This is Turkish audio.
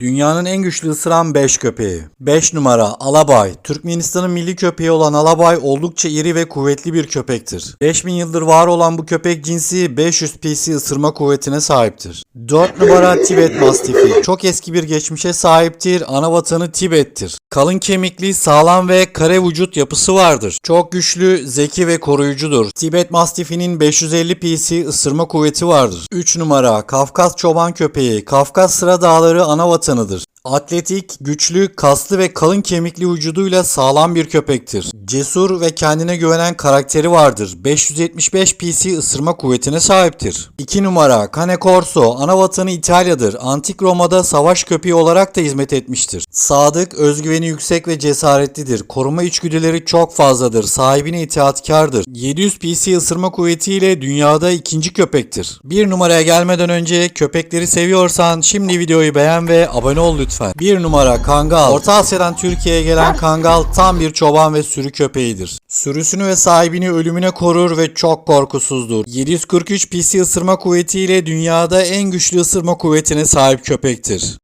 Dünyanın en güçlü ısıran 5 köpeği. 5 numara Alabay. Türkmenistan'ın milli köpeği olan Alabay oldukça iri ve kuvvetli bir köpektir. 5000 yıldır var olan bu köpek cinsi 500 pc ısırma kuvvetine sahiptir. 4 numara Tibet Mastifi. Çok eski bir geçmişe sahiptir. Ana vatanı Tibet'tir. Kalın kemikli, sağlam ve kare vücut yapısı vardır. Çok güçlü, zeki ve koruyucudur. Tibet Mastifi'nin 550 pc ısırma kuvveti vardır. 3 numara Kafkas Çoban Köpeği. Kafkas Sıra Dağları ana vatanıdır. Atletik, güçlü, kaslı ve kalın kemikli vücuduyla sağlam bir köpektir. Cesur ve kendine güvenen karakteri vardır. 575 pc ısırma kuvvetine sahiptir. 2 numara Cane Corso, ana vatanı İtalya'dır. Antik Roma'da savaş köpeği olarak da hizmet etmiştir. Sadık, özgüveni yüksek ve cesaretlidir. Koruma içgüdüleri çok fazladır. Sahibine itaatkardır. 700 pc ısırma kuvvetiyle dünyada ikinci köpektir. Bir numaraya gelmeden önce köpekleri seviyorsan şimdi videoyu beğen ve abone ol lütfen. Bir numara Kangal. Orta Asya'dan Türkiye'ye gelen Kangal tam bir çoban ve sürü köpeğidir. Sürüsünü ve sahibini ölümüne korur ve çok korkusuzdur. 743 pc ısırma kuvvetiyle dünyada en güçlü ısırma kuvvetine sahip köpektir.